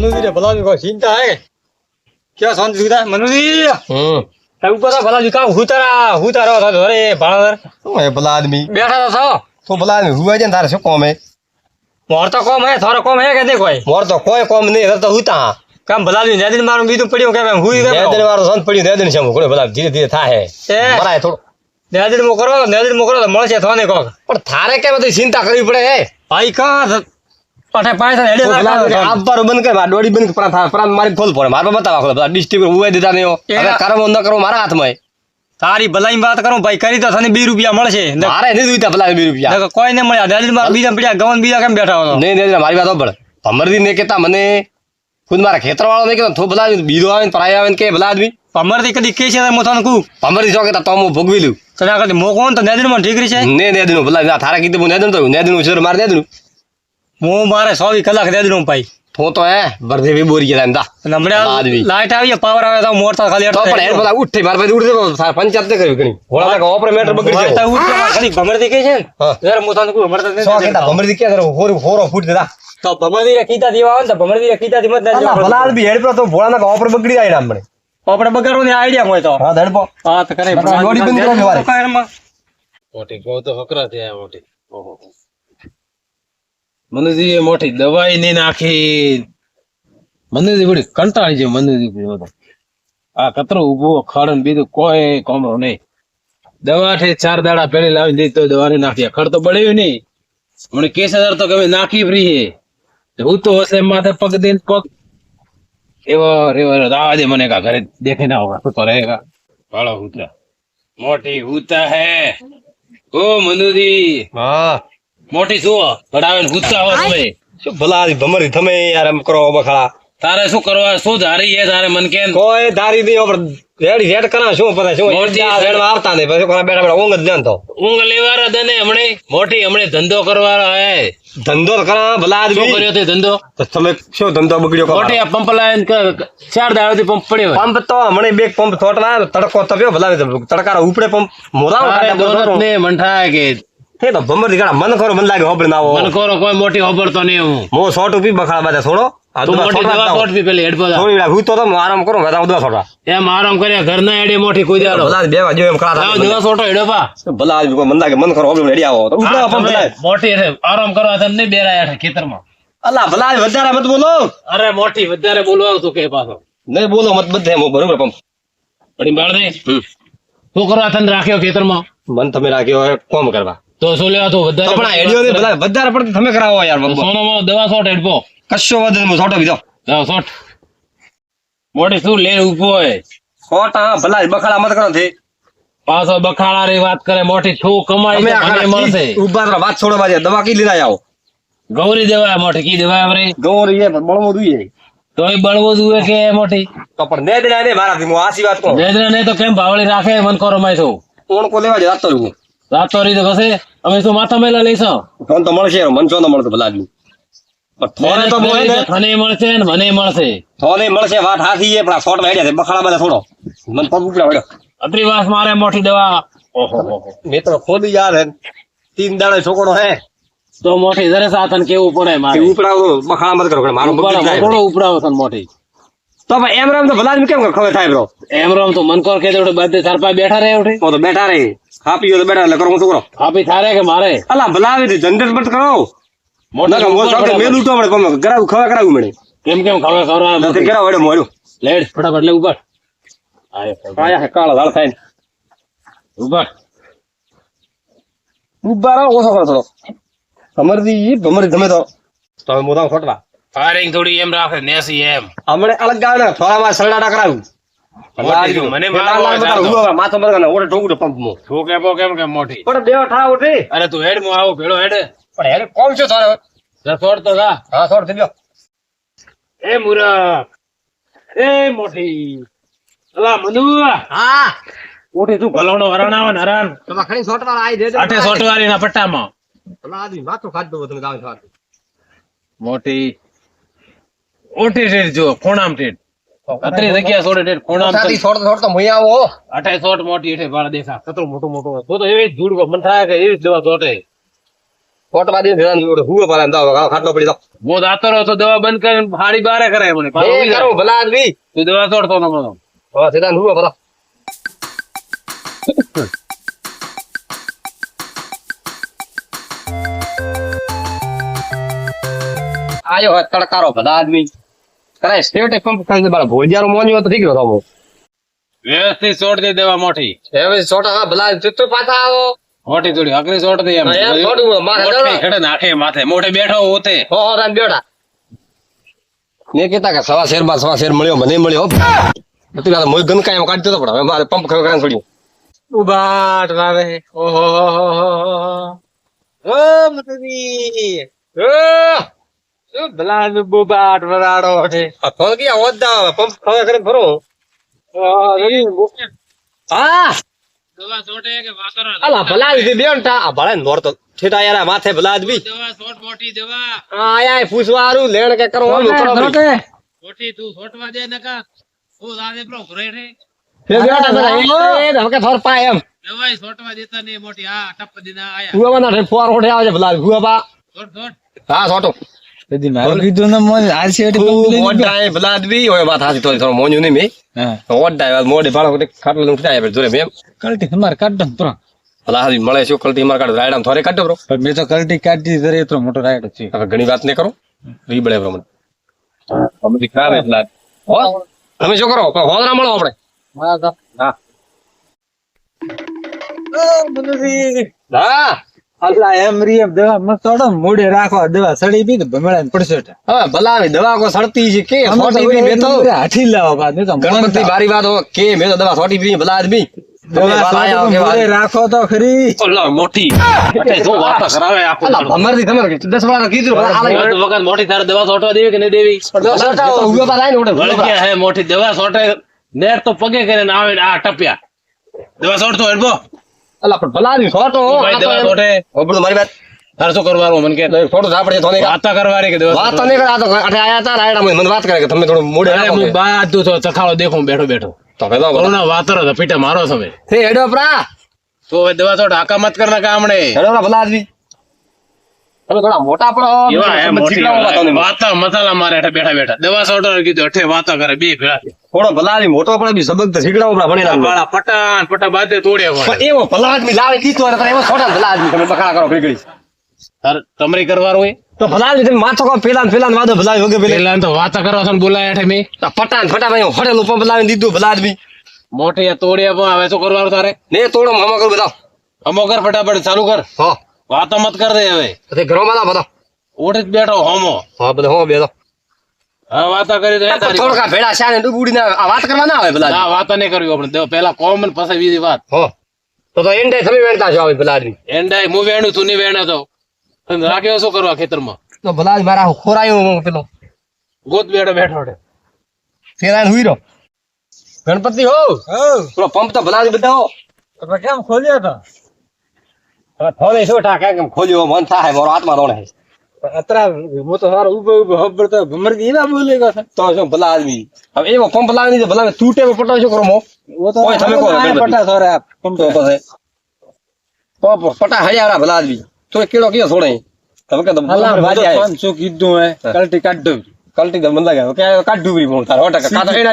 મનુજી ભલા કોઈ ચિંતા હે? ક્યાં શાંતિ સુધા મનુજી! હમ. તમે ઉપર ભલા કા હું તારા હું તારો હતો અરે ભાણવર. શું હે ભલા આદમી? બેઠા છો. તો ભલા આદમી? હુવા ને તારે શું કોમ હે? મોર તો કોમ હે થારો કોમ હે કે દે કોઈ? મોર તો કોઈ કોમ નહીં તો હુતા કામ ભલા નેદીન મારું બીજું પડ્યું કે હું દેદન વાળો સંત પડ્યું દેદન છે ઘણો ભલા ધીરે ધીરે થાય એ. મરાય થોડું. નેદીન મો કરો નેદીન મો કરો મળશે થોને કોક. પણ થારે કે બધી ચિંતા કરવી પડે હે? ભાઈ કા પાઠે પાછા હેડે તું ભલા આદમી આપવાનું બંધ કર દોડી બંધ કર પ્રાણ મારી ફોલ પડે. મારે બતાવા ખોલો ડિસ્ટ્રિક્ટ ઉવાઈ દીધા નહીં હવે કરવો ન કરવો મારા હાથમાં. હે. તારી ભલાઈ વાત કરું ભાઈ કરી તો તને બે રૂપિયા મળશે. મારે નહીં જોઈતા ભલા બે રૂપિયા. કોઈ ને મળ્યા. મારા બીજા પડ્યા ગવન બીજા કેમ બેઠા હતો નહીં નહીં મારી વાત પડે ભમરદી ને કેતા મને ખુદ મારા ખેતર વાળો નહીં કેતો ભલા બીજો આવે ને પરાય આવે ને કે ભલા આદમી? પમરથી કદી કે છે હું તને કહું. ભમરદી છો કેતા તો હું ભોગવી લઉં. તને આગળ મોકો તો નેદીન ઠીક છે? ને નેદનું ભલા થારા કીધું હું નેદનું તો નેદનું છે મારે નેદનું હું મારે સોવી કલાક નેદીન ભાઈ તો તો હે વર્ધે બી બોરી ગયા એમ તા હમણાં લાઈટ આવી પાવર આવે તો મોરતા ખાલી તો પણ હેડ ઉઠી મારે પછી ઉઠી પંચાયત નહીં કરવી ઘણી. ઘોડા લાગે ઓપરે મેટર બગડી જાય ઉઠે ખાલી ભમરથી કે છે ને? હા. જરા હું તને કહું ભમરતા નથી સો. કેતા ભમરદી કે તારે હોર હોરો ફૂટ દેતા તો ભમરથી રે કીતા દેવા આવે ને તો ભમરથી રે કીતા દી મત ના ભલા આદમી હેડ પર તો ભોળા ના ઓપરે બગડી જાય ને આપણે. આપણે બગાડવું ને આઈડિયા હોય તો. હા ધડપો. હા તો કરે લોડી બંધ કરો સવારે. મોટી બહુ તો હકરા થયા મોટી. ઓહો. મનુજી મોટી દવાઈ નહીં નાખી. મનુજી બધી કંટાળી છે મનુજી આ કતરો ઊભો ખડ ને બીજું કોઈ કોમરો નહીં. દવા છે ચાર દાડા પેલી લાવી દીધી તો દવા નાખ્યા નાખી. ખડ તો બળ્યું નહીં. મને કેસ હજાર તો ગમે નાખી ફ્રી છે હું તો હશે માથે પગ દઈને પગ. એવો રેવો આવા મને કા ઘરે દેખે ના હોગા તો રહેગા. વાળો હુતરા મોટી હુતા હે. ઓ મનુજી. હા મોટી શું ભડાવે ને હુતા તમે. શું ભલા ભમરી તમે યાર એમ કરો બખાડા તારે શું કરવા શું ધારી હે તારે મન કે કોઈ ધારી નહીં ઓપર રેડ રેડ કરા શું પતા શું મોટી રેડ આવતા નહીં પછી કોના બેઠા બેઠા ઊંઘ જ જાણતો. ઊંઘ લેવારા દને હમણે? મોટી હમણે ધંધો કરવાના હે. ધંધો કરા ભલા શું કર્યો તે ધંધો? તો તમે શું ધંધો બગડ્યો કરો મોટી આ પંપ લાઈન ચાર દાડાથી પંપ પડ્યો. પંપ તો હમણાં બે પંપ થોટવા તડકો તપ્યો ભલા તડકારા ઉપડે પંપ મોરા ને મંઠાય કે હે તો ભમર દીકરા મન ખરો મન લાગે હોબળ ના મન કરો કોઈ મોટી હોબળતો નહીં હું. મો સોટ ઉપી બખાડા બાજે છોડો તું મોટી દવા સોટ પી પેલી હેડપો. થોડી હું તો તમે આરામ કરો બધા દવા છોડા એમ આરામ કર્યા ઘર ના એડી મોટી કોઈ દાડો ભલા બેવા જો એમ કરા દવા સોટો હેડો પા. ભલા આજ મન લાગે મન ખરો હોબળ હેડી આવો. તો ઉપડા પણ ભલા. મોટી રે આરામ કરવા તમે નહીં બેરાયા છે ખેતરમાં. અલા ભલા વધારે મત બોલો. અરે મોટી વધારે બોલવા તું કે પાછો. નહીં બોલો મત બધે હું બરોબર પંપ પડી બાળ દે. શું કરવા તને રાખ્યો ખેતરમાં? મન તમે રાખ્યો કોમ કરવા. તો શું લેવા તું? વધારે પણ હેડિયો નહીં ભલા વધારે પડતી તમે કરાવો યાર બબ્બો. સોનામાં દવા સોટ હેડપો. કશો વધે મો સોટો બીજો દવા સોટ મોટી શું લે ઊભો હે સોટ હા ભલા બખાડા મત કરો થી. પાછો બખાડા રે વાત કરે મોટી શું કમાઈ મને મળશે. ઊભા રહો, વાત છોડો બાજે. દવા કી લીધા આવો. ગૌરી દેવા મોટી કી દેવાય આપણે ગૌરી એ બળવો દુઈએ તોય બળવો દુએ કે મોટી? તો પણ ને દેના ને મારાથી હું આસી વાત કહું. દેદરા ને તો કેમ ભાવળી રાખે મન કરો માય તો કોણ કો લેવા જ રાતો રાતો રી તો કશે અમે તો માથા મેલા લઈશું. ફોન તો મળશે મન છો તો મળતો ભલા આદમી તો બોલે ને મને મળશે ને મને મળશે. થોને મળશે વાત હાથી છે પણ આ શોર્ટમાં છે બખાડા બધા થોડો. મન પગ ઉપડા વળ્યો અત્રિવાસ મારે મોટી દવા. ઓહો હો હો. મિત્ર ખોદી યાર હે. તીન દાડે છોકરો હે. તો મોટી જરે સાધન કેવું પડે મારે? ઉપડાવો બખાડા મત કરો મારો બગડી જાય. ઉપડાવો છે મોટી. તો પણ એમ રામ તો ભલા કેમ ખબર થાય બ્રો? એમ રામ તો મનકોર કે જોડે બધે સરપા બેઠા રહે ઉઠે તો બેઠા રહે. હાપી તો બેઠા એટલે કરો હું છોકરો હાપી થારે કે મારે? અલા ભલા આવી જનરેટ મત કરો. મોટી સાથે પડે. મેલ ઉઠો મળે કોમ કરાવું ખવા કરાવું મળે કેમ કેમ ખબર ખબર નથી કરાવ વડે મોડ્યું લેડ. ફટાફટ લે ઉપર આયો આયા કાળા દાળ થાય ઉપર ઊભા ઓછો કરો થોડો. સમરજી ભમરી તમે તો તમે મોટા ખોટવા ફાયરિંગ થોડી એમ રાખે નેસી એમ. હમણે અલગ થોડામાં સલડાટા કરાવું મોટી શું, મને મારવો હોય ચાલતો. માથો બરગાને ઓડે ઠોકું પંપ મો શું કેપો કેમ કેમ મોટી. પણ બે ઠા ઉઠી. અરે તું હેડમાં આવો ભેળો હેડ. પણ હેરે કોમ છો તારે? જા તો જા. હા થઈ ગયો એ મુરા એ મોટી. અલા મનુ. હા. મોટી તું ભલોનો હરાણાવા ને હરાન તમે ખણી સોટવા આઈ દેજો આઠે સોટવારી ના પટ્ટામાં. ભલા આદમી માથું ખાધું તમે જાવ છો મોટી. ઓટી ટેટ જો ખૂણામ ટેટ અત્રી જગ્યા છોડે ટેટ ખૂણામ સાથી છોડ છોડ તો મય આવો. અઠાઈ સોટ મોટી એઠે ભાડા દેખા કતરો મોટો મોટો. તો તો એવી જ ધૂળ મન થાય કે એવી જ દવા સોટે ફોટો જોડે. હુવે પાલા દવા ખાટલો પડી જાવ. મો દાતરો તો દવા બંધ કરીને હાડી બારે કરે મને. પાછો ઉઈ ભલા આદમી. તું દવા છોડતો ન મને હા સીધા હુવે પાલા આયો હોય તડકારો બધા આદમી. કરાય સ્ટેટ પંપ ખાલી દે બાળા. ભોજિયારો મોન્યો તો ઠીક રહ્યો તો વ્યવસ્થિત છોડ દે દેવા મોટી. હવે છોડ હા ભલા ચિત્તો પાછા આવો. મોટી થોડી અગરી છોડ દે એમ. હા, થોડું માથે. ખેડે નાખે માથે. મોઢે બેઠો હોતે હો હો રાત બેઠા. મેં કહેતા કે સવા શેરમાં સવા શેર મળ્યો મને મળ્યો નથી વાત મોય ગન કાયમ કાઢતો હતો પણ હવે મારે પંપ ખબર કાઢવાનું છોડ્યું ઉબાટ વાવે. ઓહો હો હો હો હો હો. ઓ મતરી ઓ શું ભલા નું બુબાટ વરાડો છે ફોન ક્યાં હોદ્દા પંપ ખબર કરીને ફરો. આ ઈ મુકે. હા. દવા છોટે કે વાતરા અલા ભલા દીધી બેનટા આ ભલા નોર તો ઠેટા યાર માથે ભલા આદમી દવા છોટ મોટી દવા. આ આયા પૂછવા લેણ કે કરો ઓલું કરો મોટી તું છોટવા દે નકા. હું દાદે પેલો ઘરે રે ફેર બેઠા બધા એ હવે કે થોર પાય એમ. દવાઈ છોટવા દેતા નહીં મોટી. હા ટપ દીના આયા. હુવાના ઠે ફોર ઓઠે આવે છે ભલા હુવા બા છોટ છોટ. હા છોટો. બધી મારું કીધું ને મોજ હાલ છે એટલે પંપ લઈને મોઢા એ ભલા આદમી હોય વાત હાથી થોડી થોડો મોન્યું નહીં મેં હા ઓડા મોઢે ખાટલો લઈને ઉઠાય આપણે જોડે મેં કલટી તમારે કાઢો ને પ્રો ભલા હાથી મળે શું કલટી માર કાઢ રાયડામ થોરે કાઢો બ્રો મેં તો કલટી કાઢી ધરે એટલો મોટો રાઈડ છે હવે ઘણી વાત નહીં કરો અમે એટલા હો તમે શું કરો હોદરા મળો આપણે હા હા અલા એમ રી એમ દવા ને મોઢે રાખો દવા સડી બી તો ભમેળા ને પડશે હવે ભલા આવી દવા કો સડતી છે કે? સોટી પી મેં તો હાથી લાવો બાદ નહીં તો ગણપતિ બારી વાત હો કે મેં તો દવા સોટી પી ભલા આદમી. રાખો તો ખરી. મોટી. જો કરાવે દસ વાર કીધું તારે દવા છોટવા દેવી કે નહીં દેવી? દવા સોટા મોટી. દવા નેર તો પગે કરીને આવે આ ટપ્યા. દવા સોટતો હેડબો અલા, પણ ભલા આદમી સોટો હો. ભાઈ તો દવા છોટે હોભળો મારી વાત શું કરવાનું મને કે ફોટો છે, થોડી વાતા કરવાની કે વાત તો નહીં કરે, આ તો અઠે આયા હતા રાયડામાં મને વાત કરે કે તમે થોડું અરે રાખો હું કે. તો ચખાડો દેખું બેઠો બેઠો તો હવે કોરોના વાતરો તો પીટા મારો તમે હે, હેડો પ્રા. તો દવા છોટ હાકા મત કરના કામણે હેડો ભલા આદમી. તમે થોડા મોટા વાતોને. વાતા મસાલા મારે હેઠે બેઠા બેઠા. દવા છોટો કીધું અઠે વાતા કરે બે ભેળા થોડો ભલા મોટો પડે બી સબક તો શીખડાવો પ્રા, ભણેલા ને. વાળા પટાન પટા બાદે પણ એવો ભલા આદમી લાવે દીધો અને તમે એવો છોટા ભલા આદમી તમે બખાડા કરો ભેગડી. તારે તમારી કરવાનું હોય તો ભલા તમે માથો કહો પેલા પેલા વાદો ભલા વગે પેલા. તો વાતા કરવા છો બોલાય હેઠે મેં. પટાન ફટા ભાઈ હોટેલ ઉપર બોલાવી દીધું ભલા આદમી મોટે આ તોડ્યા હવે શું કરવાનું તારે? ને તોડો મામા કરું બધા અમો કર ફટાફટ ચાલુ કર. હો. વાતો મત કર દે હવે. તે ઘરો માં બધા. જ બેઠો હોમો. હા બધા હો બેઠો. હા વાતો કરી દે તારી થોડકા ભેડા શાને ડૂબુડી ના આ વાત કરવા ના આવે ભલા આદમી. ના વાતો નહીં કરવી આપણે. દે- પેલા કોમન પછી બીજી વાત. હો. તો તો એન્ડે તમે વેણતા છો આવે ભલા આદમી એંડાય હું વેણું તું નહીં વેણે તો. તને રાખ્યો શું કરવા ખેતરમાં? તો ભલા મારા ખોરાયો પેલો. ગોત બેઠો બેઠો. ફેરાય હુઈ રહ્યો ગણપતિ હો. પેલો પંપ તો ભલા બધા હો. તમે કેમ ખોલ્યો તો? थोड़े सो ठाके के खोजो मन था है मोर आत्मा रोण है अतरा मो तो सारा उबे उबे हबर तो मर दी ना बोलेगा तो सो भला आदमी अब ए पंप ला नहीं भला में टूटे में पटा सो करो मो वो तो कोई थमे को पटा सो रे आप तो तो केड़ो तो भला है पंचो किद्दो है कल्टी काटडो कल्टी दम लगा के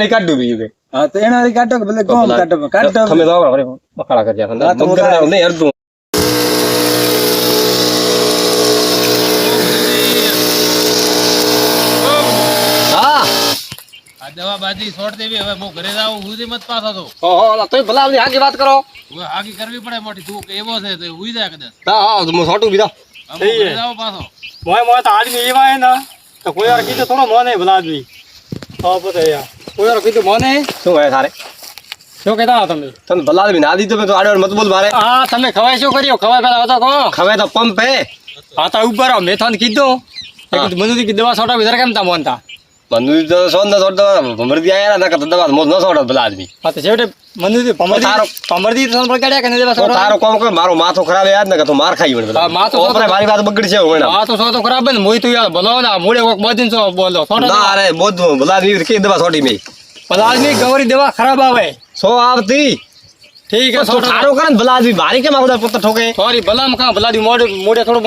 का तो एनारी काटो तो बकरा બાજી છોડ દેવી હવે હું ઘરે જાઉં હું મત પાછા તો ઓહો તો ભલા આવની આગી વાત કરો. હવે આગી કરવી પડે મોટી તું એવો છે તો ઉઈ જાય કદાચ. હા હા હું છોટું બીજા ઘરે જાઉં પાછો. મોય મોય તો આદમી એવા હે ને તો કોઈ યાર કીધું થોડો મોને ભલા આદમી હા પતે યાર કોઈ યાર કીધું મોને? શું હોય તારે? શું હે હા દવા છોટા કેમ તા મોનતા? બંધુ તો સોન ન સોડ ભમરદી આયા ના કરતા દવા મોજ ન સોડ ભલા આદમી. હા તો છેવટે પમરદી તારો- પમરદી તો પકડ્યા કે દવા છોટા તારો કોમ કર મારો માથો ખરાબ યાદ ના કે તું માર ખાઈ વણ હા, માથો ઓપરે મારી વાત બગડી છે વણ હા તો સો તો ખરાબ ને મોય તો યાર ભલો ના મૂળે કોક બધીન સો બોલો છોટા ના. અરે બોધ ભલા આદમી કે દવા સોડી મે? પેલા આદમી ગવરી દવા ખરાબ આવે. સો આવતી? ઠીક તો તું તારો કરે ને ભલા આદમી મારી કેમ દાડો ઠોકે? સોરી કાં થોડું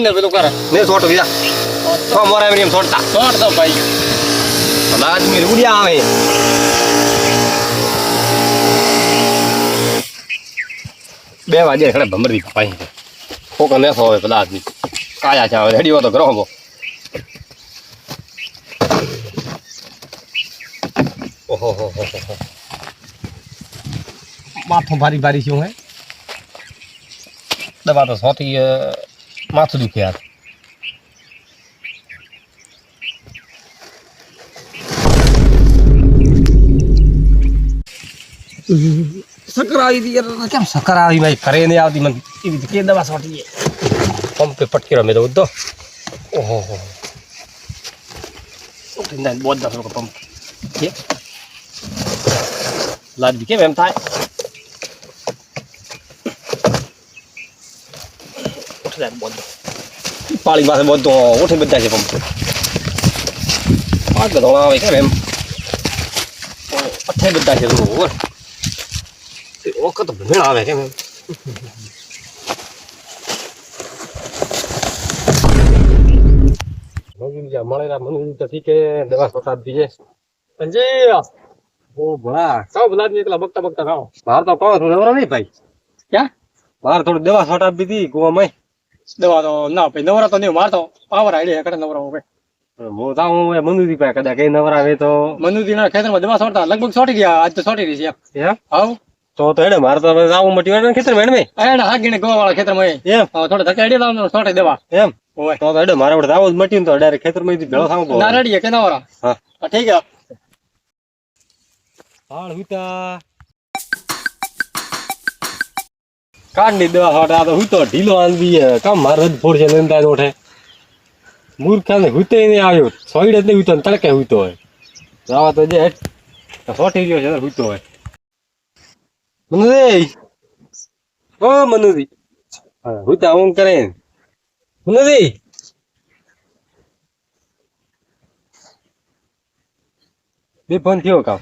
ને પેલું કરે. ને મોરા એમ છોડતા દો ભાઈ. આદમી રૂડિયા આવે. બે વાગે ખડે ભમરી પાઈ કોક લેસો હોય ભલા આદમી કાયા છે, હવે હેડી તો ગ્રહો ઓહો, હો હો હો માથું ભારી ભારી શું હે દવા તો સોથી માથું દુખે યાર સકર આવી હતી યાર કેમ સકર આવી ભાઈ? ઘરે નહીં આવતી મને. એવી કે દવા સોટી પંપે પટકી રમે દઉં તો ઓહો, હો બોધ દસ લોકો પંપ. કે લાદી કેમ એમ થાય? પાળી પાસે બોધ ઓઠે બધા છે પંપ. પાંચ બધા આવે કેમ એમ? અઠે બધા છે વખત ભેણ આવે કેમ એમ મળેલા મને તો ઠીક દવા સોસાદ દીજે સંજય ઓ ભલા સૌ ભલા એકલા બગતા બગતા ખાઓ બહાર તો કહો થોડું નવરા નહીં ભાઈ ક્યાં બહાર થોડી દવા સોટ આપી હતી ગોવામાં દવા તો ના ભાઈ નવરા તો નહીં મારતો પાવર આઈડિયા કરે નવરા ભાઈ હું તો હું મંદુરી પાસે કદાચ કઈ નવરા આવે તો મનુજી ના ખેતરમાં દવા છોડતા લગભગ છોટી ગયા આજ તો છોટી રહી છે હાવ તો તો એને મારે તો આવું મટી વાર ખેતર મેણ મેં. એને હાથ ગીને ગોવા વાળા ખેતરમાં માં એમ. થોડા ધક્કા આઈડિયા લાવવાનો છોટે દેવા. એમ. તો તો એને મારે વડે આવું જ મટી ને તો ડાયરેક્ટ ખેતરમાં ભેળો થાવું ના રેડી કે ના હા. હા ઠીક છે. હાલ હુતા. કાંડની દેવા હોટ આ તો હુતો ઢીલો આંદી કામ મારે રદ ફોડ છે લેંદા ઓઠે મૂર્ખા ને હુતે નહીં આવ્યો. સોઈડ જ નહીં હુતો તડકે હુતો હોય. જવા તો જે સોટી ગયો છે હુતો હોય. મનુજી ઓ મનુજી હું તો આવું કરે મનુજી બે ફોન થયો કામ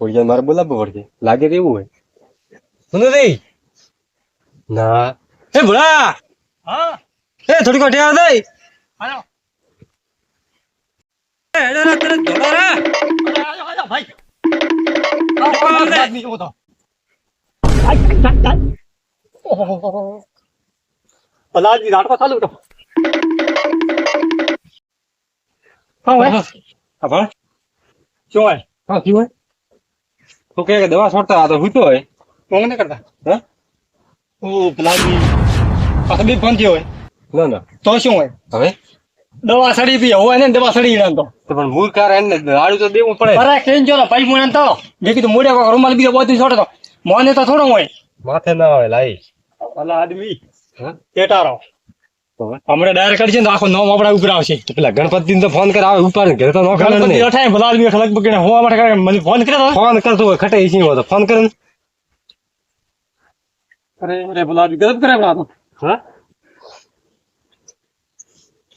ફોડિયા મારે બોલાવવું પડશે લાગે તો એવું હોય મનુજી ના એ ભોળા હા એ થોડી કોઠી આવ દઈ હાલો એ રે રે રે ભાઈ આદમી રાટકો ચાલુ તો દવા છોડતા તો હુતો હોય કોણ ને કરતા હા ઓ પાછા પાછો બી ફોન થયો હોય ના ના તો શું હોય હવે દવા સડી પી હોય ને દવા સડી ના તો પણ મૂર્ખાર એને આડું તો દેવું પડે. અરે કેમ જો પૈ મુણે તો જે કીધું મોડે કોક રૂમાલ બીજો બધું છોડે તો. મોને તો થોડો હોય. માથે ના હોય લાઈ. અલા આદમી. હા? કેટારો? હમણાં ડાયરેક્ટ કરશે ને તો આખો નોમ આપડા ઉપર આવશે. પેલા ગણપતિ તો ફોન કરે આવે ઉપર ઘરે તો નો ખબર ને અઠાય ભલા આદમી ખલક બકીને હોવા માટે કરે મને ફોન કરે તો. ફોન કરતો હોય ખટે ઈસી હોય તો ફોન કરે અરે અરે ભલા આદમી ગજબ કરે ભલા તો હા?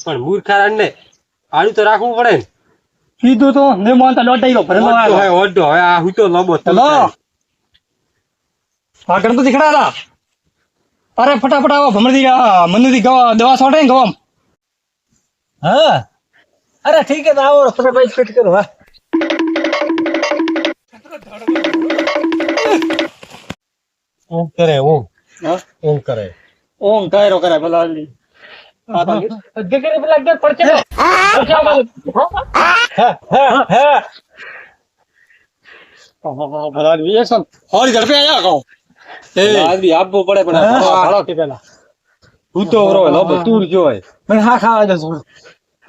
પણ મૂર્ખાર ને આડું તો રાખવું પડે ને. કીધું તો ને માનતા લોટાઈ ગયો ભરેલો ઓઢો આવ્યો. હોય ઓડો હવે આ હુતો લોબો હેલો. આગળ તો દીખડા હતા અરે ફટાફટ આવો ભમરદી મનુદી ગવા દવા છોટે ને ગવામ. હા. અરે ઠીક है આવો ફટાફટ ફિટ કરો હા. ઓમ કરે ઓમ. હા? ઓમ કરે. ઓમ કાયરો કરે ભલા હા તો. તો હા, જોય મને ખાવા દે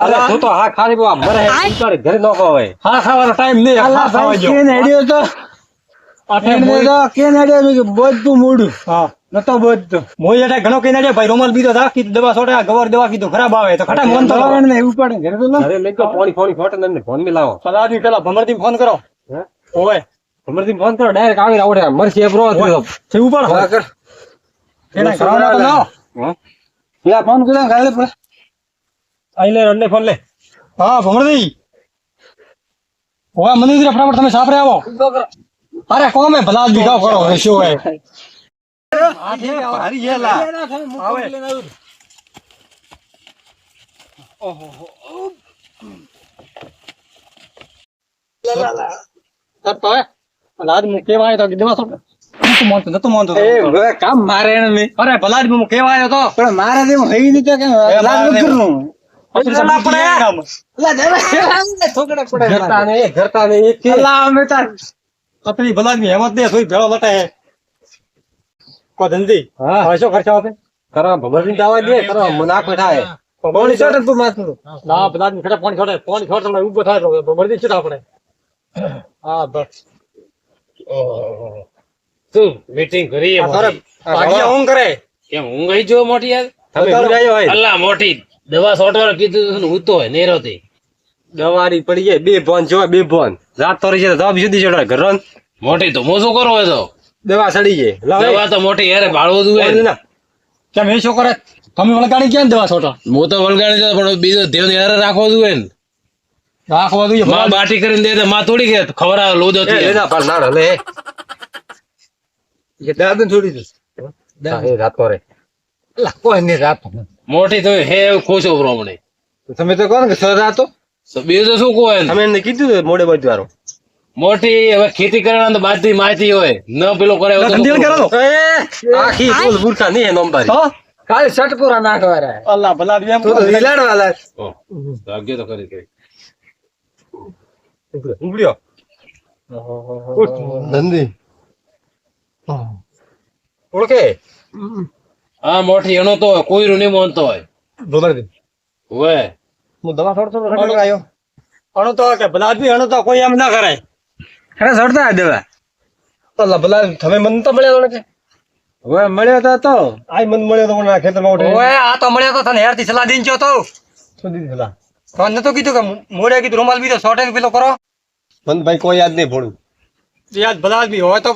અરે તો તો હા ખાલી બા મરે ઘરે નો હોય. હા ખાવાનો ટાઈમ નહીં. હા ખાવા જો. બધું મોડું હા. નતો બધું. મોય એટલે ઘણો કઈ નાડ્યો ભાઈ રોમાલ બીજો થા કીધું દવા સોટા ગવર દવા કીધું ખરાબ આવે તો ખટા મન તો ઘરે લઈ ગયો પાણી ફોણી ફોટ ને ફોન મે લાવો સદાજી પેલા ભમરદી ફોન કરો. હે? ઓય. ફોન કરો ડાયરેક્ટ આવી આવડે. મરસી એપ્રો હતો છે ઉપર હા કર. એના કરવાના તો ના હા. પેલા ફોન કરે ગાલે પડે આઈ લે રણને ફોન લે. હા ભમરદી. ઓય મનુજી ફટાફટ તમે સાપરે આવો. અરે કોમે ભલા કામ કરો શું હોય? ભલા હેમત દે ભેળો લટાય કો ધંધી? હા. શું ખર્ચો આપે કરવા ભમરની દાવા દે કરવા મનાક હે પાણી છોડે તું માથું. ના આદમી ખડે પાણી છોડે પાણી છોડે તો ઊભો થાય તો મરદી છે આપણે. હા બસ. શું મીટિંગ કરી તારે ભાગ્યા ઊંઘ કરે? કેમ ઊંઘ આવી જો મોટી યાર? તમે હોય. અલ્લા મોટી. દવા સોટવાનું કીધું હતું ને હું તો નેરો નેરોથી. દવારી પડી જાય બે બોન જોવા બે બોન રાત તો રહી જાય દવા સુધી ચડે ઘર મોટી તો મોશું કરો હોય તો. દવા સડી જાય દવા તો મોટી યાર ભાડવું દુએ. કેમ એ શું કરે? તમે વળગાડી ક્યાં દવા છોટો? હું તો વળગાડી દઉં પણ બીજો ધ્યાન યાર રાખવો દુએ ને. રાખવા જોઈએ માં બાટી કરીને દે તો માં થોડી કે ખબર આવે લોજો એ એના પર નાડ હલે એ દાદુ. છોડી દે એ રાત કરે લાકો નહીં રાત. મોટી તો હે એવું ખુશ ઉભરો મને તમે તો કહો ને કે સર રાતો. તો બીજું તો શું કહો એને? તમે એને કીધું મોડે બાજુ વાળો મોટી હવે ખેતી કરવાના તો બાદથી માહિતી હોય. ન પેલો કરે એવું કરો એ આખી બોલ બુરખા નહીં એનો અંબારી તો ખાલી સટપુરા નાખવા રે અલ્લાહ ભલા એમ તો વિલાડવા લાગ. ભાગ્ય તો ખરી ખરી. ઉભર્યો. ધંધી ઓળખે? હા મોટી એનો તો હોય, રૂ નહીં મોનતો હોય. હોય. હું દવા થોડો થોડો રગડ આવ્યો. અણુ તો કે ભલા આદમી અણુ તો કોઈ એમ ના કરાય. ખરે સડતા દેવા. અલ્લા ભલા તમે મન તો મળ્યા તો કે હવે મળ્યો તો તો. આય મન મળ્યો તો મને આ ખેતરમાં ઉઠે ઓય આ તો મળ્યો તો તને હેરથી સલાહ દઈને ગયો તો. સુધી દીધેલા તો નતો કીધું કે મોડે કીધું રૂમાલ બીજો સોટે પેલો કરો. મન ભાઈ કોઈ યાદ નહીં ભોળું. યાદ ભલા આદમી હોય તો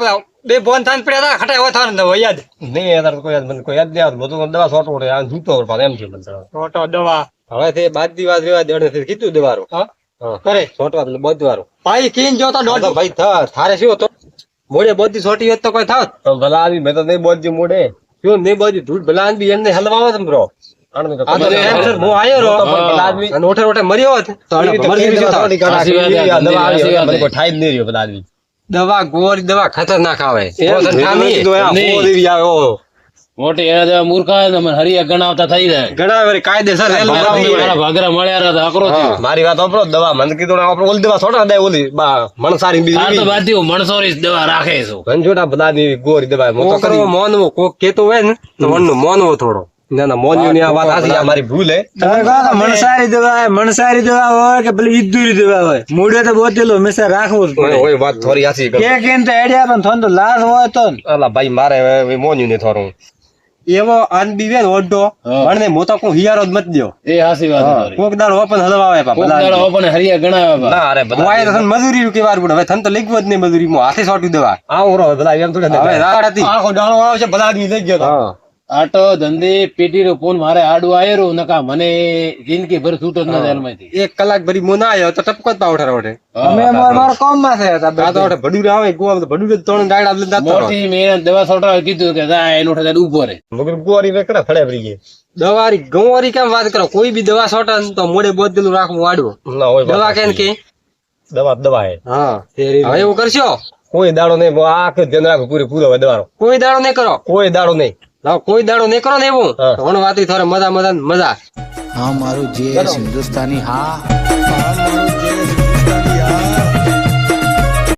બે બોન થાન પડ્યા હતા ખટાય હોય થાન હોય યાદ. નહીં યાર કોઈ યાદ મને કોઈ યાદ નહીં આવતું. બધું દવા ઉઠે આ જૂતો એમ છે મને તો. સોટો દવા. હવે તે બાદ દિવસ રેવા દેડે કીધું દેવારો. હા? કરે. છોટવા એટલે બધું ભાઈ કીન જો તો દોઢ ભાઈ થા થારે શું હતો? મોડે બધી છોટી હોત તો કોઈ થાત. તો ભલા આવી મેં તો નહીં બોલજી મોડે. શું નહીં બોલજી ધૂળ ભલા આદમી એમને હલવાવા તમ બ્રો. દવા ગોળી દવા ખતરનાક આવે. મોટી મૂર્ખા મને હરિયા ગણાવતા થઈ જાય. ઘણા વાર કાયદેસરમાં ભાગરા મળ્યા હતા અકરો મારી વાત સાંભળો દવા મને કીધું ને આપણે ઓલી દવા છોટા દે ઓલી બા મણસારી આ તો બીજી બાદ મણસોરી દવા રાખે છું. ઘનછોટા બધા ની ગોરી દવા કોકરો મોનવો કોક કેતો હોય ને તો મનનો મોનવો થોડો. ના ના મોન્યું ની આ વાત આથી આ મારી ભૂલ હે. તમે કહો કે મણસારી દવા હોય મણસારી દવા હોય કે પેલી ઈદુરી દવા હોય? મૂળે તો બોતેલો હંમેશા રાખવું જ પડે. ઓય વાત થોડી આથી કે કેમ તો આઈડિયા પણ થોડું તો લાજ હોય તો અલા ભાઈ મારે મોન્યુ ને થોડું. એવો ઓડો હા. મને મોતો કો હિયારો જ મત દ્યો. એ હાસી વાત. કોક દાળ ઓપન હલવાવે પા કોક દાળ ઓપન હરિયા ગણાવ્યા ના અરે બધા વાય તો તને મજૂરી કે વાર પડે હવે થન તો લીકવો જ નહીં મજૂરી માં હાથે સોટી દેવા. આવો રો ભલા એમ થોડે હવે રાડ હતી. આખો દાણો આવે છે ભલા આદમી લઈ ગયો હા. આટો ધંધે પેટી નો ફોન મારે આડું આયરો નકા મને જિંદગી ભર છૂટો ના ના જેલમાંથી એક કલાક ભરી મોના આવ્યો તો ટપકો જ પાવઠા રોડે અમે અમારા મારા કામમાં થયા હતા આ તો બે. ઓઢે ભડું આવે ગોવા તો ભડું ત્રણ ડાયડા લઈને જાતો મોટી મે દવા છોટાવે કીધું કે જા એનો ઠેકાણે ઊભો રે. મગર ગુવારી વેકડા ફળે ભરી ગઈ દવારી ગોવારી કેમ વાત કરો? કોઈ બી દવા સોટા તો મોડે બોતેલું રાખવું આડું. ના હોય દવા કેન કે? દવા દવા હે હા હવે એવું કરશો? કોઈ દાડો નહીં આ આખું ધ્યાન રાખો પૂરે પૂરો દવાનો કોઈ દાડો નહીં કરો. કોઈ દાડો નહીં. લાવ કોઈ દાડો નીકળો ને એવું? તો વાત થોડે મજા મજા ને મજા. હા મારું જે હિન્દુસ્તાની હા હા. મારું જે